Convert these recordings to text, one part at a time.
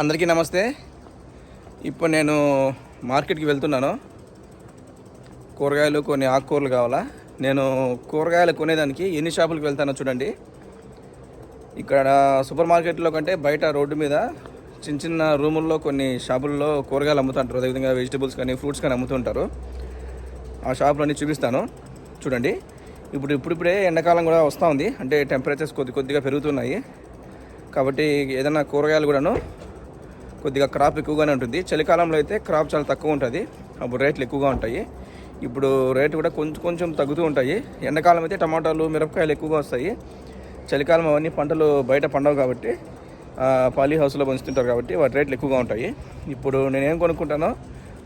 అందరికీ నమస్తే. ఇప్పుడు నేను మార్కెట్కి వెళ్తున్నాను. కూరగాయలు కొన్ని ఆకుకూరలు కావాలా? నేను కూరగాయలు కొనేదానికి ఎన్ని షాపులకు వెళ్తానో చూడండి. ఇక్కడ సూపర్ మార్కెట్లో కంటే బయట రోడ్డు మీద చిన్న చిన్న రూముల్లో కొన్ని షాపుల్లో కూరగాయలు అమ్ముతుంటారు. అదేవిధంగా వెజిటబుల్స్ కానీ ఫ్రూట్స్ కానీ అమ్ముతుంటారు. ఆ షాపులన్నీ చూపిస్తాను. చూడండి. ఇప్పుడు ఇప్పుడిప్పుడే ఎండాకాలం కూడా వస్తూ ఉంది. అంటే టెంపరేచర్స్ కొద్ది కొద్దిగా పెరుగుతున్నాయి. కాబట్టి ఏదైనా కూరగాయలు కూడాను కొద్దిగా క్రాప్ ఎక్కువగానే ఉంటుంది. చలికాలంలో అయితే క్రాప్ చాలా తక్కువ ఉంటుంది. అప్పుడు రేట్లు ఎక్కువగా ఉంటాయి. ఇప్పుడు రేటు కూడా కొంచెం కొంచెం తగ్గుతూ ఉంటాయి. ఎండాకాలం అయితే టమాటాలు మిరపకాయలు ఎక్కువగా వస్తాయి. చలికాలం అవన్నీ పంటలు బయట పండవు కాబట్టి పాలీ హౌస్లో పంచుతుంటారు కాబట్టి వాటి రేట్లు ఎక్కువగా ఉంటాయి. ఇప్పుడు నేనేం కొనుక్కుంటానో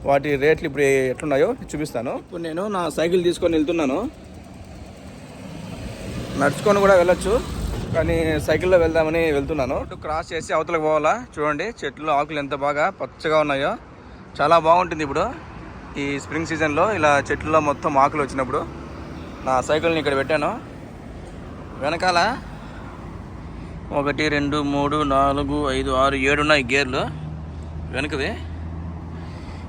వాటి రేట్లు ఇప్పుడు ఎట్లున్నాయో చూపిస్తాను. ఇప్పుడు నేను నా సైకిల్ తీసుకొని వెళ్తున్నాను. నడుచుకొని కూడా వెళ్ళొచ్చు. కానీ సైకిల్లో వెళ్దామని వెళ్తున్నాను. ఇటు క్రాస్ చేసి అవతలకు పోవాలా? చూడండి చెట్లు ఆకులు ఎంత బాగా పచ్చగా ఉన్నాయో. చాలా బాగుంటుంది ఇప్పుడు. ఈ స్ప్రింగ్ సీజన్లో ఇలా చెట్లలో మొత్తం ఆకులు వచ్చినప్పుడు నా సైకిల్ని ఇక్కడ పెట్టాను. వెనకాల ఒకటి రెండు మూడు నాలుగు ఐదు ఆరు ఏడు ఉన్నాయి గేర్లు. వెనకవి.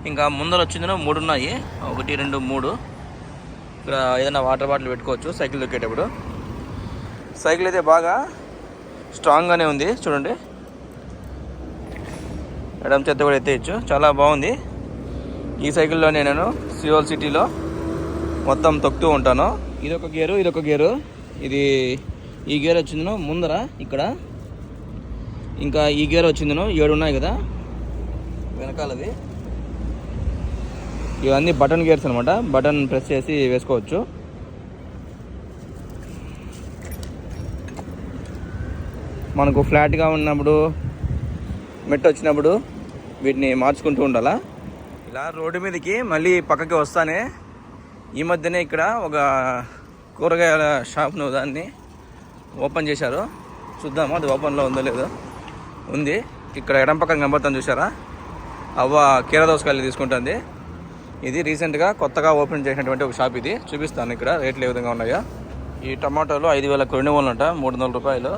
ఇంకా ముందర వచ్చిందో మూడు ఉన్నాయి. ఒకటి రెండు మూడు. ఇక్కడ ఏదైనా వాటర్ బాటిల్ పెట్టుకోవచ్చు సైకిల్ దొక్కేటప్పుడు. సైకిల్ అయితే బాగా స్ట్రాంగ్గానే ఉంది చూడండి. ఎడమ చేత కూడా ఎత్తేయచ్చు. చాలా బాగుంది. ఈ సైకిల్లో నేను సియోల్ సిటీలో మొత్తం తొక్కుతూ ఉంటాను. ఇదొక గేరు ఇదొక గేరు. ఇది ఈ గేర్ వచ్చిందను ముందర ఇక్కడ. ఇంకా ఈ గేర్ వచ్చిందను ఏడు ఉన్నాయి కదా. వెనకాలది. ఇవన్నీ బటన్ గేర్స్ అనమాట బటన్ ప్రెస్ చేసి వేసుకోవచ్చు. మనకు ఫ్లాట్గా ఉన్నప్పుడు మెట్టు వచ్చినప్పుడు వీటిని మార్చుకుంటూ ఉండాలా? ఇలా రోడ్డు మీదకి మళ్ళీ పక్కకి వస్తానే ఈ మధ్యనే ఇక్కడ ఒక కూరగాయల షాప్ను దాన్ని ఓపెన్ చేశారు. చూద్దాము అది ఓపెన్లో ఉందో లేదో? ఉంది. ఇక్కడ ఎడం పక్కన కనబడుతుంది చూసారా అవ్వ కీర దోసకాయలు తీసుకుంటుంది. ఇది రీసెంట్గా కొత్తగా ఓపెన్ చేసినటువంటి ఒక షాప్ ఇది. చూపిస్తాను ఇక్కడ రేట్లు ఏ విధంగా ఉన్నాయో. ఈ టమాటోలు ఐదు వేల వందలు అంట మూడు వందల రూపాయలు.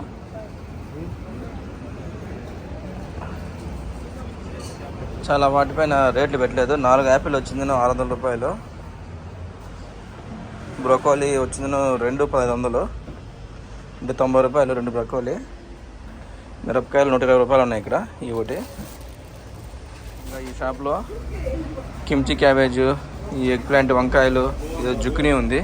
చాలా వాటిపైన రేట్లు పెట్టలేదు. నాలుగు యాపిల్ వచ్చిందేనో ఆరు వందల రూపాయలు. బ్రొకోలీ వచ్చిందేనో రెండు పదహైదు వందలు. అంటే తొంభై రూపాయలు రెండు బ్రొకోలీ. మిరపకాయలు నూట ఇరవై రూపాయలు ఉన్నాయి ఇక్కడ ఈ ఒకటి. ఇంకా ఈ షాప్లో కిమ్చి క్యాబేజ్ ఈ ఎగ్ ప్లాంట్ వంకాయలు ఇది జుక్కినీ ఉంది.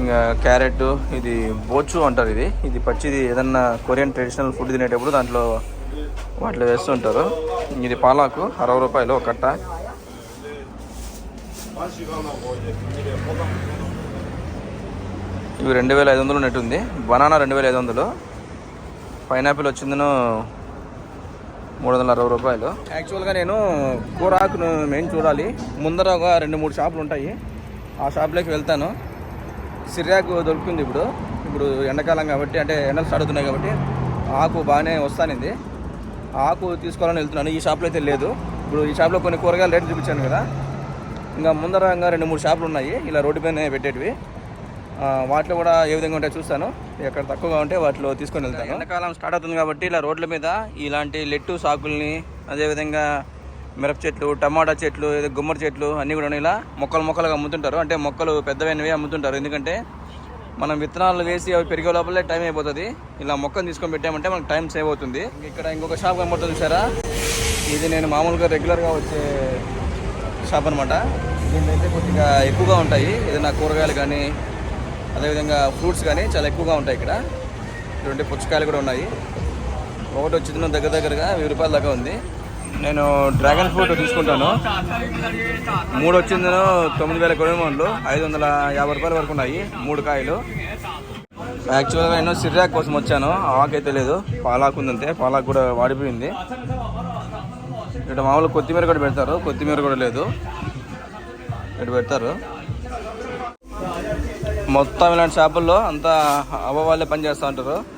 ఇంకా క్యారెట్ ఇది బోచు అంటారు ఇది. ఇది పచ్చిది ఏదన్నా కొరియన్ ట్రెడిషనల్ ఫుడ్ తినేటప్పుడు దాంట్లో వాటిలో వేస్తుంటారు. ఇది పాలాకు అరవై రూపాయలు ఒక కట్ట. ఇవి రెండు వేల ఐదు వందలు నెట్టుంది బనానా రెండు వేల ఐదు వందలు. పైనాపిల్ వచ్చిందను మూడు వందల అరవై రూపాయలు. యాక్చువల్గా నేను కూరాకును మెయిన్ చూడాలి. ముందర ఒక రెండు మూడు షాపులు ఉంటాయి. ఆ షాప్లోకి వెళ్తాను. సిర్యాకు దొరుకుతుంది ఇప్పుడు. ఇప్పుడు ఎండాకాలం కాబట్టి అంటే ఎండలు స్టార్ట్ అవుతున్నాయి కాబట్టి ఆకు బాగానే వస్తానింది. ఆకు తీసుకోవాలని వెళ్తున్నాను. ఈ షాప్లో అయితే లేదు. ఇప్పుడు ఈ షాప్లో కొన్ని కూరగాయలు రేట్లు చూపించాను కదా. ఇంకా ముందర ఇంకా రెండు మూడు షాపులు ఉన్నాయి. ఇలా రోడ్డు పైన పెట్టేటివి. వాటిలో కూడా ఏ విధంగా ఉంటాయో చూస్తాను. ఎక్కడ తక్కువగా ఉంటే వాటిలో తీసుకొని వెళ్తాను. ఎండాకాలం స్టార్ట్ అవుతుంది కాబట్టి ఇలా రోడ్ల మీద ఇలాంటి లెట్టు సాకుల్ని అదేవిధంగా మిరప చెట్లు టమాటా చెట్లు ఏదో గుమ్మడి చెట్లు అన్నీ కూడా ఇలా మొక్కలు మొక్కలుగా అమ్ముతుంటారు. అంటే మొక్కలు పెద్దవైనవి అమ్ముతుంటారు. ఎందుకంటే మనం విత్తనాలు వేసి అవి పెరిగే లోపలే టైం అయిపోతుంది. ఇలా మొక్కను తీసుకొని పెట్టామంటే మనకు టైం సేవ్ అవుతుంది. ఇక్కడ ఇంకొక షాప్ కనబడుతుంది చూసారా? ఇది నేను మామూలుగా రెగ్యులర్గా వచ్చే షాప్ అనమాట దీంట్లో అయితే కొద్దిగా ఎక్కువగా ఉంటాయి. ఏదైనా కూరగాయలు కానీ అదేవిధంగా ఫ్రూట్స్ కానీ చాలా ఎక్కువగా ఉంటాయి ఇక్కడ. ఇటువంటి పుచ్చకాయలు కూడా ఉన్నాయి. ఒకటి వచ్చి దగ్గర దగ్గరగా వెయ్యి రూపాయల దాకా ఉంది. నేను డ్రాగన్ ఫ్రూట్ తీసుకుంటాను. మూడు వచ్చిందను తొమ్మిది వేల కొనుగోలు ఐదు వందల యాభై రూపాయల వరకు ఉన్నాయి. మూడు కాయలు. యాక్చువల్గా నేను సిర్రాక్ కోసం వచ్చాను. ఆకైతే లేదు. పాలాకు ఉందంతే. పాలాకు కూడా వాడిపోయింది. ఇక్కడ మామూలు కొత్తిమీర కూడా పెడతారు. కొత్తిమీర కూడా లేదు. ఇక్కడ పెడతారు. మొత్తం ఇలాంటి షాపుల్లో అంతా అవ్వ వాళ్ళే పనిచేస్తూ ఉంటారు.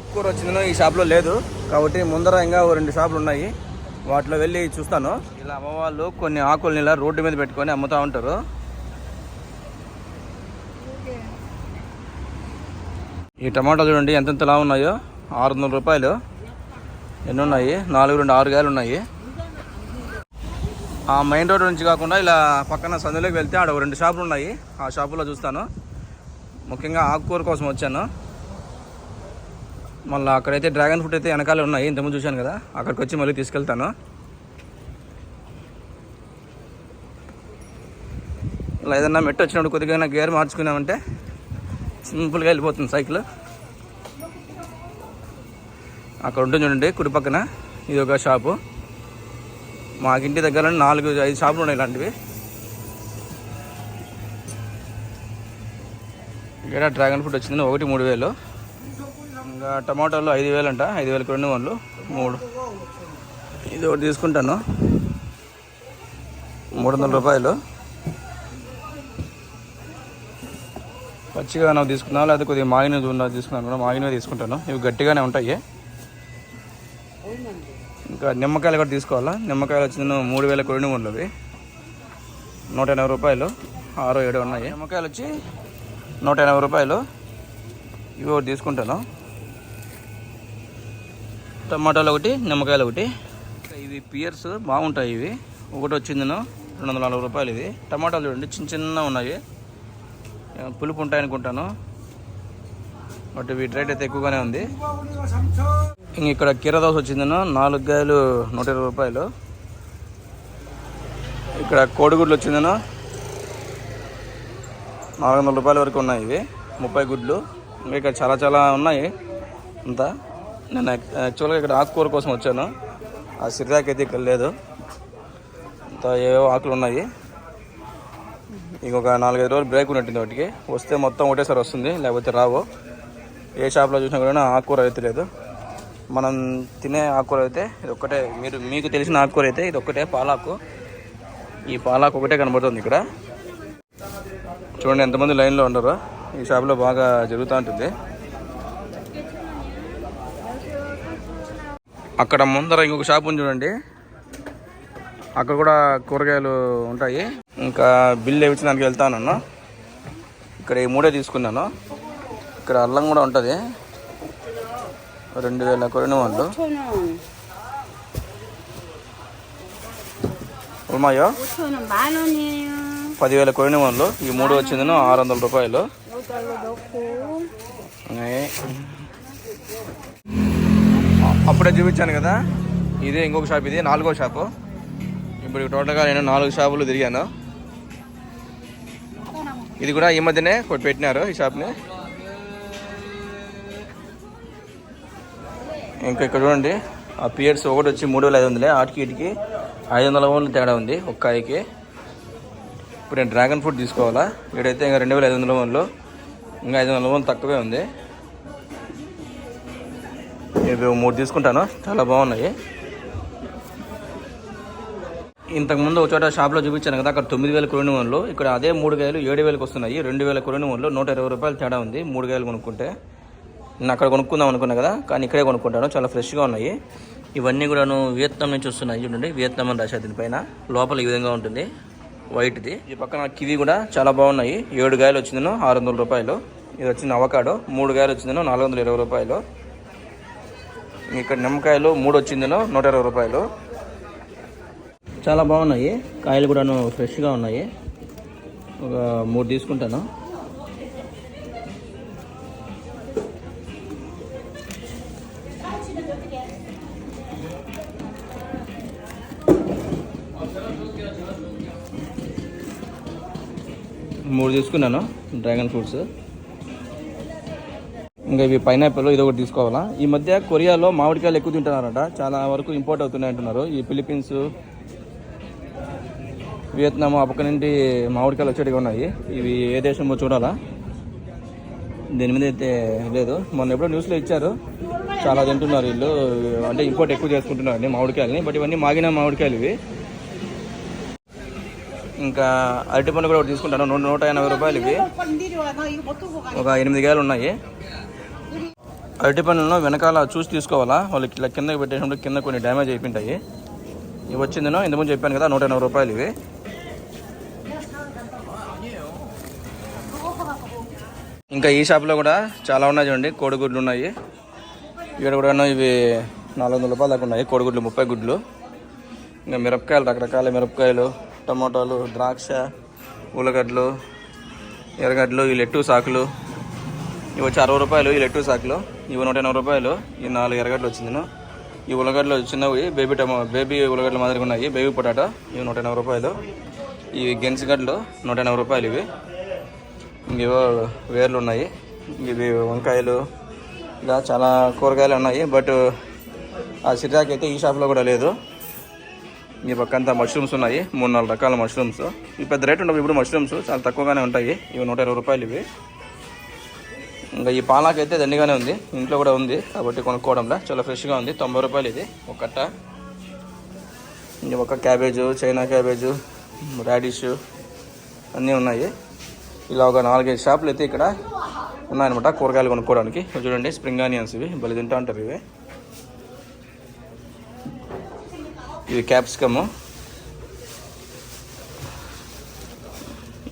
ఆకుకూర వచ్చిందో ఈ షాప్లో లేదు. కాబట్టి ముందర ఇంకా ఓ రెండు షాపులు ఉన్నాయి. వాటిలో వెళ్ళి చూస్తాను. ఇలా అమ్మవాళ్ళు కొన్ని ఆకుల్ని ఇలా రోడ్డు మీద పెట్టుకొని అమ్ముతూ ఉంటారు. ఈ టమాటాలు చూడండి ఎంతెంతలా ఉన్నాయో? ఆరు వందల రూపాయలు. ఎన్ని ఉన్నాయి? నాలుగు రెండు ఆరు గాయలు ఉన్నాయి. ఆ మెయిన్ రోడ్ నుంచి కాకుండా ఇలా పక్కన సందులోకి వెళ్తే ఆడ రెండు షాపులు ఉన్నాయి. ఆ షాపులో చూస్తాను. ముఖ్యంగా ఆకుకూర కోసం వచ్చాను. మళ్ళీ అక్కడైతే డ్రాగన్ ఫ్రూట్ అయితే వెనకాలే ఉన్నాయి. ఇంతకుముందు చూశాను కదా. అక్కడికి వచ్చి మళ్ళీ తీసుకెళ్తాను. ఇలా ఏదన్నా మెట్టు వచ్చినప్పుడు కొద్దిగా గేర్ మార్చుకున్నామంటే సింపుల్గా వెళ్ళిపోతుంది సైకిల్. అక్కడ ఉంటుంది చూడండి కుడి పక్కన. ఇది ఒక షాపు. మాకింటి దగ్గర నాలుగు ఐదు షాపులు ఉన్నాయి ఇలాంటివి. ఇక్కడ డ్రాగన్ ఫ్రూట్ వచ్చింది ఒకటి మూడు వేలు. ఇంకా టమాటాలు ఐదు వేలు అంట ఐదు వేలకు రెండు వాళ్ళు మూడు. ఇది ఒకటి తీసుకుంటాను. మూడు వందల రూపాయలు. పచ్చిగా నాకు తీసుకున్నా లేకపోతే కొద్దిగా మాగినవి ఉన్న తీసుకున్నాను కూడా మాగినవి తీసుకుంటాను. ఇవి గట్టిగానే ఉంటాయి. ఇంకా నిమ్మకాయలు కూడా తీసుకోవాలా? నిమ్మకాయలు వచ్చిన మూడు వేల కొన్ని ఉన్నవి నూట ఎనభై రూపాయలు. ఆరు ఏడు ఉన్నాయి. నిమ్మకాయలు వచ్చి నూట ఎనభై రూపాయలు. ఇవి ఒకటి తీసుకుంటాను. టమాటాలు ఒకటి నిమ్మకాయలు ఒకటి. ఇవి పియర్స్ బాగుంటాయి ఇవి. ఒకటి వచ్చింది రెండు వందల నలభై రూపాయలు ఇది టమాటాలు చూడండి చిన్న చిన్న ఉన్నాయి. పులుపు ఉంటాయి అనుకుంటాను. బట్ వీటి రేట్ అయితే ఎక్కువగానే ఉంది. ఇంక ఇక్కడ కీరదోస వచ్చిందను నాలుగు గాయలు నూట ఇరవై రూపాయలు. ఇక్కడ కోడిగుడ్లు వచ్చిందను నాలుగు వందల రూపాయల వరకు ఉన్నాయి ఇవి. ముప్పై గుడ్లు. ఇంకా ఇక్కడ చాలా చాలా ఉన్నాయి అంతా. నేను యాక్చువల్గా ఇక్కడ ఆకుకూర కోసం వచ్చాను. ఆ సిరిదాకి అయితే ఇక్కడ లేదు. అంతా ఏవో ఆకులు ఉన్నాయి. ఇంకొక నాలుగైదు రోజులు బ్రేక్ ఉన్నట్టుంది వాటికి. వస్తే మొత్తం ఒకటేసారి వస్తుంది లేకపోతే రావు. ఏ షాప్లో చూసినా కూడా ఆకుకూర అయితే లేదు. మనం తినే ఆకుకూర అయితే ఇది ఒక్కటే. మీరు మీకు తెలిసిన ఆకుకూర అయితే ఇది ఒక్కటే పాలాకు. ఈ పాలాకు ఒకటే కనబడుతుంది ఇక్కడ. చూడండి ఎంతమంది లైన్లో ఉండరు. ఈ షాప్లో బాగా జరుగుతూ ఉంటుంది. అక్కడ ముందర ఇంకొక షాప్ ఉంది చూడండి. అక్కడ కూడా కూరగాయలు ఉంటాయి. ఇంకా బిల్లు ఇచ్చినానికి వెళ్తాను ఇక్కడ ఈ మూడే తీసుకున్నాను. ఇక్కడ అల్లం కూడా ఉంటుంది. రెండు వేల కొన్ని వాళ్ళు ఉన్నాయో? పదివేల కొన్ని వాళ్ళు ఈ మూడు వచ్చింది ఆరు వందల రూపాయలు. అప్పుడే చూపించాను కదా. ఇదే ఇంకొక షాప్ ఇది నాలుగో షాపు. ఇప్పుడు టోటల్గా నేను నాలుగు షాపులు తిరిగాను. ఇది కూడా ఈ మధ్యనే కొట్టి పెట్టినారు ఈ షాప్ని. ఇంకా ఇక్కడ చూడండి ఆ పియర్స్ ఒకటి వచ్చి మూడు వేల ఐదు వందలే ఆటికి ఇటుకి ఐదు వందల ఓన్లు తేడా ఉంది ఒక్క ఐకి. ఇప్పుడు నేను డ్రాగన్ ఫ్రూట్ తీసుకోవాలా? ఇక్కడైతే ఇంకా రెండు వేల ఐదు వందల ఓన్లు ఇంకా ఐదు వందల ఓన్లు తక్కువే ఉంది. ఇవి మూడు తీసుకుంటాను. చాలా బాగున్నాయి. ఇంతకుముందు ఒక చోట షాప్లో చూపించాను కదా అక్కడ తొమ్మిది వేల కొరిని వన్లు ఇక్కడ అదే మూడు కాయలు ఏడు వేలకు వస్తున్నాయి. రెండు వేల కొరిని వన్లు నూట ఇరవై రూపాయలు తేడా ఉంది. మూడు కాయలు కొనుక్కుంటే. నేను అక్కడ కొనుక్కుందాం అనుకున్నా కదా కానీ ఇక్కడే కొనుక్కుంటాను. చాలా ఫ్రెష్గా ఉన్నాయి. ఇవన్నీ కూడాను వియత్నాం నుంచి వస్తున్నాయి చూడండి. వియత్నాం అని రాశారు దీనిపైన. లోపల ఈ విధంగా ఉంటుంది. వైట్ది ఈ పక్కన కివి కూడా చాలా బాగున్నాయి. ఏడు కాయలు వచ్చిందను ఆరు వందల రూపాయలు. ఇది వచ్చింది అవకాడో. మూడు కాయలు వచ్చిందను నాలుగు వందల ఇరవై రూపాయలు. ఇక్కడ నిమ్మకాయలు మూడు వచ్చిందినో నూట ఇరవై రూపాయలు. చాలా బాగున్నాయి. కాయలు కూడాను ఫ్రెష్గా ఉన్నాయి. ఒక మూడు తీసుకుంటాను. మూడు తీసుకున్నాను డ్రాగన్ ఫ్రూట్స్. ఇంకా ఇవి పైనాపిల్ ఇది ఒకటి తీసుకోవాలా? ఈ మధ్య కొరియాలో మామిడికాయలు ఎక్కువ తింటున్నారట. చాలా వరకు ఇంపోర్ట్ అవుతున్నాయి అంటున్నారు. ఈ ఫిలిప్పీన్స్ వియత్నాం ఆ పక్క నుండి మామిడికాయలు వచ్చేటివి ఉన్నాయి. ఇవి ఏ దేశమో చూడాలా? దీని మీద అయితే లేదు. మొన్న ఎప్పుడో న్యూస్లో ఇచ్చారు. చాలా తింటున్నారు వీళ్ళు. అంటే ఇంపోర్ట్ ఎక్కువ చేసుకుంటున్నారండి మామిడికాయలని. బట్ ఇవన్నీ మాగిన మామిడికాయలు ఇవి. ఇంకా అరటిపండు కూడా ఒకటి తీసుకుంటాను. నూట నూట ఎనభై రూపాయలు ఇవి. ఒక ఎనిమిది కాయలు ఉన్నాయి. అరటి పనులను వెనకాల చూసి తీసుకోవాలా? వాళ్ళకి ఇలా కిందకి పెట్టేసినప్పుడు కింద కొన్ని డ్యామేజ్ అయిపోయింటాయి. ఇవి వచ్చిందినో ఇంతకుముందు చెప్పాను కదా నూట ఎనభై రూపాయలు ఇవి. ఇంకా ఈ షాప్లో కూడా చాలా ఉన్నాయి చూడండి కోడిగుడ్లు ఉన్నాయి. ఇక్కడ కూడా ఇవి నాలుగు వందల రూపాయలు దాకా ఉన్నాయి కోడిగుడ్లు ముప్పై గుడ్లు. ఇంకా మిరపకాయలు రకరకాల మిరపకాయలు టమాటాలు ద్రాక్ష ఉల్లగడ్డలు ఎర్రగడ్డలు ఈ లెట్టు సాకులు. ఇవి వచ్చి అరవై రూపాయలు ఈ లెట్టు సాకులు. ఇవి నూట ఎనభై రూపాయలు ఈ నాలుగు ఎర్రగడ్డలు వచ్చింది ఈ ఉల్లగడ్డలు చిన్నవి బేబీ టమా బేబీ ఉల్లగడ్డలు మాదిరిగా ఉన్నాయి. బేబీ పొటాటో ఇవి నూట ఎనభై రూపాయలు. ఇవి గెన్సిగడ్డలు నూట ఎనభై రూపాయలు ఇవి. ఇంకేవో వేర్లు ఉన్నాయి. ఇవి వంకాయలు. ఇలా చాలా కూరగాయలు ఉన్నాయి. బట్ ఆ సిరాక్ అయితే ఈ షాప్లో కూడా లేదు. ఈ పక్కంతా మష్రూమ్స్ ఉన్నాయి. మూడు నాలుగు రకాల మష్రూమ్స్. ఇవి పెద్ద రేట్ ఉండవు. ఇప్పుడు మష్రూమ్స్ చాలా తక్కువగానే ఉంటాయి. ఇవి నూట ఇరవై రూపాయలు ఇవి. ఇంకా ఈ పాలాక్ అయితే దండిగానే ఉంది. ఇంట్లో కూడా ఉంది కాబట్టి కొనుక్కోవడంలో. చాలా ఫ్రెష్గా ఉంది. తొంభై రూపాయలు ఇది. ఒక కట్ట. ఒక క్యాబేజు చైనా క్యాబేజు రాడిష్ అన్నీ ఉన్నాయి. ఇలా ఒక నాలుగైదు షాపులు అయితే ఇక్కడ ఉన్నాయన్నమాట కూరగాయలు కొనుక్కోవడానికి. చూడండి స్ప్రింగ్ ఆనియన్స్ ఇవి. బలి తింటా ఉంటారు ఇవి. ఇది క్యాప్సికమ్.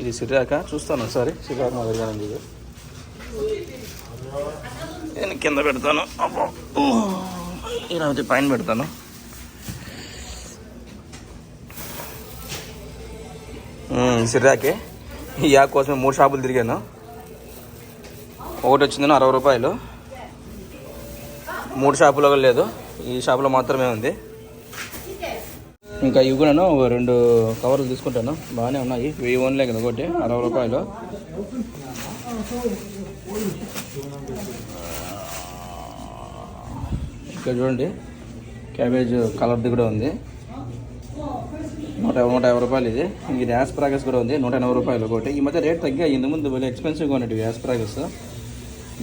ఇది సిరాక చూస్తాను ఒకసారి. సిర్రాక మాదిరిగా ఇది. నేను కింద పెడతాను. అబ్బో. ఇలా పైన పెడతాను. సిర్రాకే. ఈ యాక్ కోసం మూడు షాపులు తిరిగాను. ఒకటి వచ్చిందని అరవై రూపాయలు. మూడు షాపులో లేదు. ఈ షాపులో మాత్రమే ఉంది. ఇంకా ఇవి కూడాను రెండు కవర్లు తీసుకుంటాను. బాగానే ఉన్నాయి. వెయ్యి ఓన్లే కదా ఒకటి. అరవై రూపాయలు. ఇక్కడ చూడండి క్యాబేజ్ కలర్ది కూడా ఉంది. నూట నూట యాభై రూపాయలు ఇది. ఇది యాస్ప్రాగస్ కూడా ఉంది నూట ఎనభై రూపాయలు ఒకటి. ఈ మధ్య రేట్ తగ్గాయి ఇంత ముందు వెళ్ళి ఎక్స్పెన్సివ్గా ఉన్నట్టు యాస్ప్రాగస్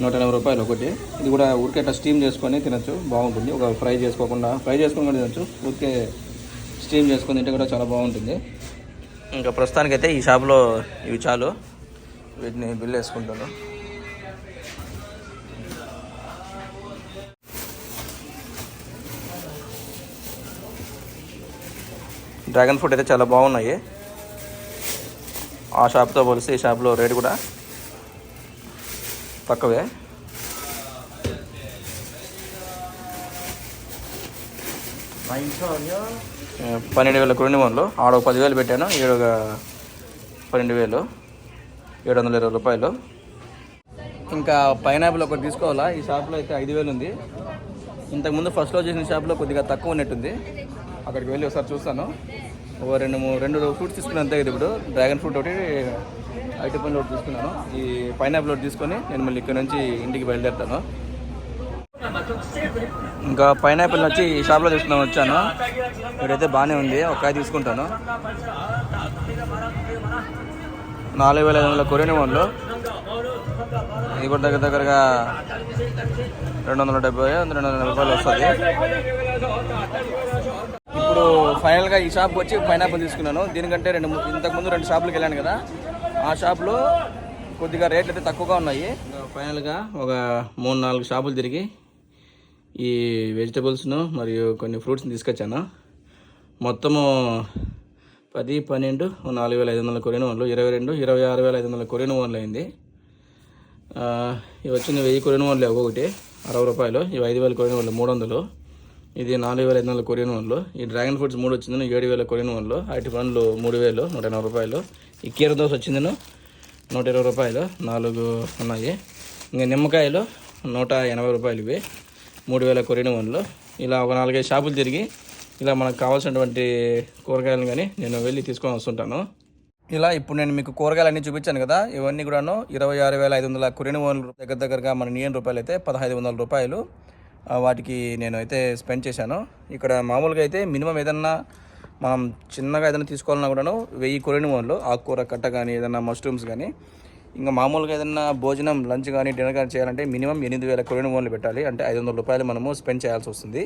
నూట ఎనభై రూపాయలు ఒకటి. ఇది కూడా ఊరికే స్టీమ్ చేసుకొని తినచ్చు బాగుంటుంది. ఒక ఫ్రై చేసుకోకుండా ఫ్రై చేసుకొని కూడా తినచ్చు. ఊరికే స్టీమ్ చేసుకొని తింటే కూడా చాలా బాగుంటుంది. ఇంకా ప్రస్తుతానికైతే ఈ షాప్లో ఇవి చాలు. వీటిని బిల్ వేసుకుంటాను. డ్రాగన్ ఫ్రూట్ అయితే చాలా బాగున్నాయి. ఆ షాప్తో పోలిస్తే ఈ షాప్లో రేట్ కూడా తక్కువే పన్నెండు వేల కొన్ని మనలో ఆడ ఒక పదివేలు పెట్టాను ఏడుగా పన్నెండు వేలు. ఏడు వందల ఇరవై రూపాయలు. ఇంకా పైనాపిల్ ఒకటి తీసుకోవాలా? ఈ షాప్లో అయితే ఐదు వేలు ఉంది. ఇంతకుముందు ఫస్ట్లో చేసిన షాప్లో కొద్దిగా తక్కువ ఉన్నట్టుంది. అక్కడికి వెళ్ళి ఒకసారి చూస్తాను. ఒక రెండు మూడు రెండు ఫ్రూట్స్ తీసుకున్నాను అంతే కదా ఇప్పుడు. డ్రాగన్ ఫ్రూట్ ఒకటి ఐటీ పండ్లు ఒకటి తీసుకున్నాను. ఈ పైనాపిల్ ఒకటి తీసుకొని నేను మళ్ళీ ఇక్కడ నుంచి ఇంటికి బయలుదేరుతాను. ఇంకా పైనాపిల్ వచ్చి ఈ షాప్లో తీసుకున్నాను వచ్చాను. ఇక్కడైతే బాగానే ఉంది. ఒక తీసుకుంటాను. నాలుగు వేల ఐదు వందల కొరియన్ వాళ్ళు ఇది కూడా దగ్గర దగ్గరగా రెండు వందల డెబ్బై రెండు వందల రూపాయలు వస్తుంది. ఇప్పుడు ఫైనల్గా ఈ షాప్కి వచ్చి పైనాపిల్ తీసుకున్నాను. దీనికంటే రెండు ఇంతకుముందు రెండు షాపులకు వెళ్ళాను కదా. ఆ షాప్లో కొద్దిగా రేట్లు అయితే తక్కువగా ఉన్నాయి. ఫైనల్గా ఒక మూడు నాలుగు షాపులు తిరిగి ఈ వెజిటబుల్స్ను మరియు కొన్ని ఫ్రూట్స్ని తీసుకొచ్చాను. మొత్తము పది పన్నెండు నాలుగు వేల ఐదు వందల కొరియన్ వన్లు ఇరవై రెండు ఇరవై ఆరు వేల ఐదు వందల కొరియన్ వన్లు అయింది ఇవి వచ్చింది వెయ్యి కొరియన్ వన్లు ఒక్కొక్కటి అరవై రూపాయలు ఇవి ఐదు వేల కొరియన్ వన్లు మూడు వందలు ఇది నాలుగు వేల ఐదు వందల కొరియన్ వన్లు ఈ డ్రాగన్ ఫ్రూట్స్ మూడు వచ్చింది ఏడు వేల కొరియన్ వన్లు అరటి పండ్లు మూడు వేలు నూట ఎనభై రూపాయలు. ఈ కీర దోశ వచ్చిందను నూట ఇరవై రూపాయలు. నాలుగు ఉన్నాయి. ఇంకా నిమ్మకాయలు నూట ఎనభై రూపాయలు ఇవి. మూడు వేల కొరియన్ వన్లు ఇలా ఒక నాలుగైదు షాపులు తిరిగి ఇలా మనకు కావాల్సినటువంటి కూరగాయలు కానీ నేను వెళ్ళి తీసుకొని వస్తుంటాను. ఇలా ఇప్పుడు నేను మీకు కూరగాయలన్నీ చూపించాను కదా ఇవన్నీ కూడాను ఇరవై ఆరు వేల ఐదు వందల కొరియన్ వన్లు దగ్గర దగ్గరగా మన ఇండియన్ రూపాయలు అయితే పదహైదు వందల రూపాయలు వాటికి నేను అయితే స్పెండ్ చేశాను. ఇక్కడ మామూలుగా అయితే మినిమం ఏదన్నా మనం చిన్నగా ఏదైనా తీసుకోవాలన్నా కూడాను వెయ్యి కొరియన్ వన్లు ఆకుకూర కట్ట కానీ ఏదైనా మష్రూమ్స్ కానీ ఇంకా మామూలుగా ఏదైనా భోజనం లంచ్ కానీ డిన్నర్ కానీ చేయాలంటే మినిమం ఎనిమిది వేల కొరియన్ వన్లు పెట్టాలి. అంటే ఐదు వందల రూపాయలు మనము స్పెండ్ చేయాల్సి వస్తుంది.